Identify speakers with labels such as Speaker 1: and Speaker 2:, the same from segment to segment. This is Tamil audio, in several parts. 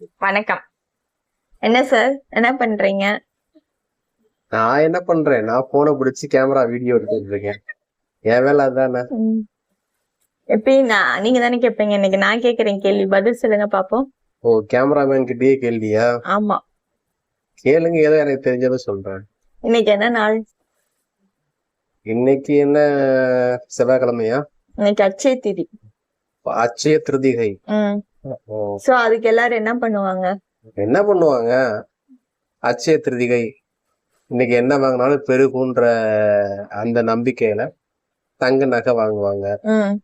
Speaker 1: வணக்கம். என்ன சார் என்ன பண்றீங்க?
Speaker 2: நான் என்ன பண்றேன்? நான் போனை பிடிச்சி கேமரா வீடியோ எடுத்துட்டு இருக்கேன். என் வேலை அதானே?
Speaker 1: எப்பயும் நான் நீங்க தானே கேட்பீங்க இன்னைக்கு? நான் கேக்குறேன் கேள்வி. பதில் சொல்லுங்க பாப்போம்.
Speaker 2: ஓ கேமராமேன் கிட்டயே கேள்வியா?
Speaker 1: ஆமா.
Speaker 2: கேளுங்க ஏதோ எனக்கு தெரிஞ்சதை சொல்றேன்.
Speaker 1: இன்னைக்கு என்ன நாள்?
Speaker 2: இன்னைக்கு என்ன செவ்வாய்க்கிழமையா?
Speaker 1: இன்னைக்கு அச்சய திதி.
Speaker 2: அச்சய திருதிகை.
Speaker 1: சோ அதுக்கு எல்லாரும் என்ன பண்ணுவாங்க?
Speaker 2: என்ன பண்ணுவாங்க? அச்சய திருதிகை. இன்னைக்கு என்ன வாங்கினாலும் பெருகுன்ற அந்த நம்பிக்கையில தங்க நகை வாங்குவாங்க.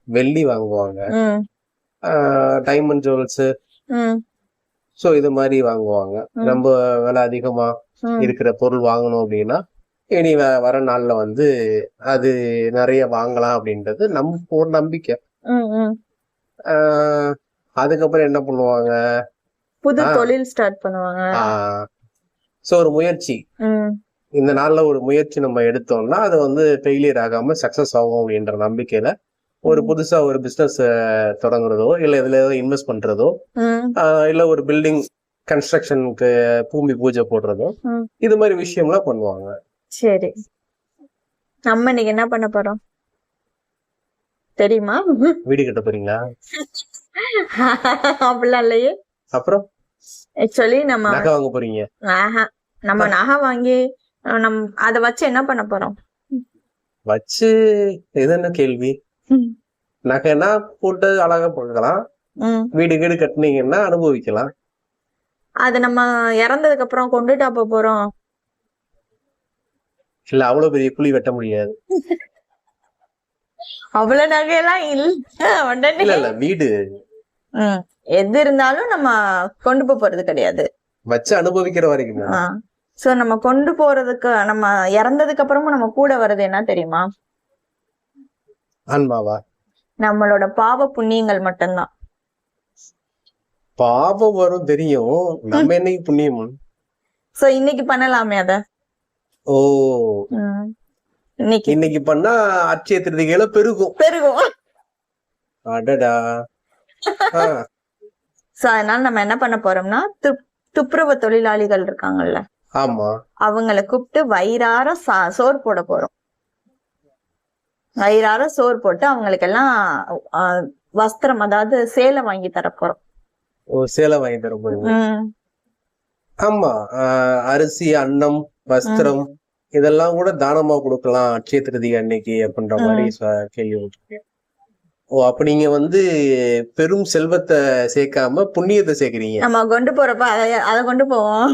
Speaker 2: வெள்ளி வாங்குவாங்க. டைமண்ட் ஜுவல்ஸ் ஸோ இது மாதிரி வாங்குவாங்க.
Speaker 1: ம்.
Speaker 2: ரொம்ப விலை அதிகமா இருக்கிற பொருள் வாங்கணும் அப்படின்னா இனி வ- வர நாள்ல வந்து அது நிறைய வாங்கலாம் அப்படின்றது நம் ஒரு நம்பிக்கை. அதுக்கப்புறம் என்ன பண்ணுவாங்க?
Speaker 1: புது. தொழில் ஸ்டார்ட் பண்ணுவாங்க.
Speaker 2: ஸோ ஒரு முயற்சி. இந்த நாள்ல ஒரு முயற்சி நம்ம எடுத்தோம்னா அது வந்து ஃபெயிலியர் ஆகாம சக்சஸ் ஆகும் அப்படின்ற நம்பிக்கையில ஒரு. புதுசா ஒரு பிசினஸ் தொடங்குறதோ இல்ல இதுல ஏதோ இன்வெஸ்ட் பண்றதோ இல்ல ஒரு பில்டிங் கன்ஸ்ட்ரக்ஷனுக்கு பூமி பூஜை போடுறதோ. இது மாதிரி விஷயம்லாம் பண்ணுவாங்க.
Speaker 1: சரி. நம்ம இன்னைக்கு என்ன பண்ண போறோம்? தெரியுமா?
Speaker 2: வீடு கட்ட போறீங்களா?
Speaker 1: அப்படிலாம் இல்லையே.
Speaker 2: அப்புறம்?
Speaker 1: ஆக்சுவலி நம்ம
Speaker 2: நகை வாங்க போறீங்க.
Speaker 1: ஆஹா நம்ம நகை வாங்கி நம் அத வச்சு என்ன பண்ண போறோம்?
Speaker 2: வச்சு இது என்ன கேள்வி? நகைனா போட்டு அழகா போக்கலாம்
Speaker 1: ம்.
Speaker 2: வீடு வீடு கட்டுனீங்கன்னா அனுபவிக்கலாம்.
Speaker 1: அது நம்ம இறந்ததுக்கு அப்புறம் கொண்டுட்டா போறோம்.
Speaker 2: இல்ல அவ்வளவு பெரிய குழி வெட்ட முடியாது.
Speaker 1: அவ்வளவு நகையெல்லாம் இல்ல உடனே.
Speaker 2: இல்ல இல்ல வீடு.
Speaker 1: எது இருந்தாலும் நம்ம கொண்டு போறது கிடையாது.
Speaker 2: வச்சு அனுபவிக்கிற வரைக்கும்.
Speaker 1: சோ நம்ம கொண்டு போறதுக்கு நம்ம இறந்ததுக்கு அப்புறமும் நம்ம கூட வர்றது என்ன தெரியுமா?
Speaker 2: ஆன்மாவா?
Speaker 1: நம்மளோட பாவ புண்ணியங்கள் மட்டும்தான்.
Speaker 2: பாவம் வரும் தெரியும். நம்ம என்னைக்கு புண்ணியம்?
Speaker 1: சோ இன்னைக்கு பண்ணலாமே அத.
Speaker 2: ஓ.
Speaker 1: இன்னைக்கு.
Speaker 2: இன்னைக்கு பண்ணா அட்சய திருதிகையில பெருகும்.
Speaker 1: பெருகும்.
Speaker 2: அடடா.
Speaker 1: சோ அதனால நம்ம என்ன பண்ண போறோம்னா துப்- துப்புரவு தொழிலாளிகள் இருக்காங்கல்ல
Speaker 2: ஆமா.
Speaker 1: அவங்கள கூப்பிட்டு வயிறார சோறு போட போறோம். வயிறார சோறு போட்டு அவங்களுக்கு எல்லாம் வஸ்திரம் அதாவது சேலை வாங்கி தர போறோம்.
Speaker 2: ஓ சேலை வாங்கி தர போறீங்க.
Speaker 1: உம்
Speaker 2: ஆமா. அரிசி அன்னம் வஸ்திரம் இதெல்லாம் கூட தானமா கொடுக்கலாம் அட்சய திருதிகை அன்னைக்கு அப்படின்ற மாதிரி கேள்விப்பட்டிருக்கேன் ஓ அப்ப நீங்க வந்து பெரும் செல்வத்தை சேர்க்காம புண்ணியத்தை சேர்க்கறீங்க?
Speaker 1: நம்ம கொண்டு போறப்ப அதை கொண்டு போவோம்.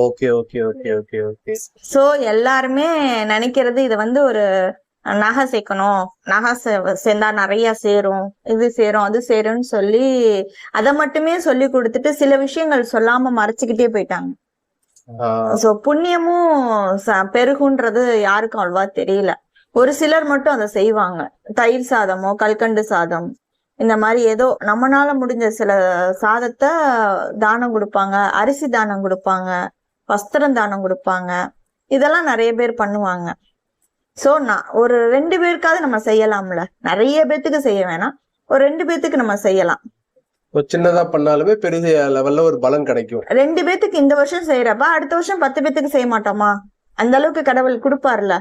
Speaker 2: Okay okay okay okay okay.
Speaker 1: So எல்லாருமே நினைக்கிறது இத வந்து ஒரு நகை சேர்க்கணும். நகை சேர்ந்தா நிறைய சேரும். இது சேரும் அது சேரும்னு சொல்லி அதை மட்டுமே சொல்லி கொடுத்துட்டு சில விஷயங்கள் சொல்லாம மறைச்சுக்கிட்டே போயிட்டாங்க. சோ புண்ணியமும் பெருகுன்றது யாருக்கும் அவ்வளவா தெரியல. ஒரு சிலர் மட்டும் அதை செய்வாங்க. தயிர் சாதமோ கல்கண்டு சாதம் இந்த மாதிரி ஏதோ நம்மனால முடிஞ்ச சில சாதத்தை தானம் கொடுப்பாங்க அரிசி தானம் கொடுப்பாங்க வஸ்திரம் தானம் கொடுப்பாங்க. இதெல்லாம் நிறைய பேர் பண்ணுவாங்க. சோ நான் ஒரு ரெண்டு பேருக்காவது நம்ம செய்யலாம்ல. நிறைய பேத்துக்கு செய்ய வேணாம். ஒரு ரெண்டு பேத்துக்கு நம்ம செய்யலாம்.
Speaker 2: சின்னதா பண்ணாலுமே பெரிய லெவல்ல ஒரு பலன் கிடைக்கும்.
Speaker 1: ரெண்டு பேத்துக்கு இந்த வருஷம் செய்யறப்ப அடுத்த வருஷம் பத்து பேத்துக்கு செய்ய மாட்டோமா? அந்த அளவுக்கு கடவுள் கொடுப்பாருல.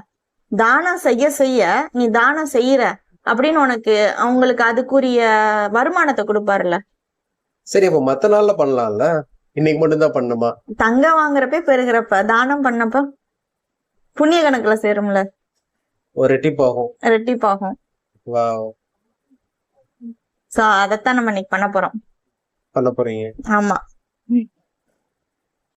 Speaker 1: தானம் செய்ய செய்ய நீ தானம் செய்யற அப்படின்னு உனக்கு அவங்களுக்கு அதுக்குரிய வருமானத்தை கொடுப்பாருல
Speaker 2: சரி அப்ப மத்த நாள்ல பண்ணலாம்ல? இன்னைக்கு மட்டும்தான் பண்ணுமா?
Speaker 1: தங்கம் வாங்குறப்ப பெருகிறப்ப தானம் பண்ணப்ப புண்ணிய கணக்குல சேரும்ல.
Speaker 2: ஒரு ரெட்டிப்பாகும்
Speaker 1: ரெட்டிப்பாகும்
Speaker 2: வாவ்.
Speaker 1: சோ அதைத்தான் நம்ம இன்னைக்கு பண்ண போறோம்.
Speaker 2: பண்ண போறீங்க.
Speaker 1: ஆமா.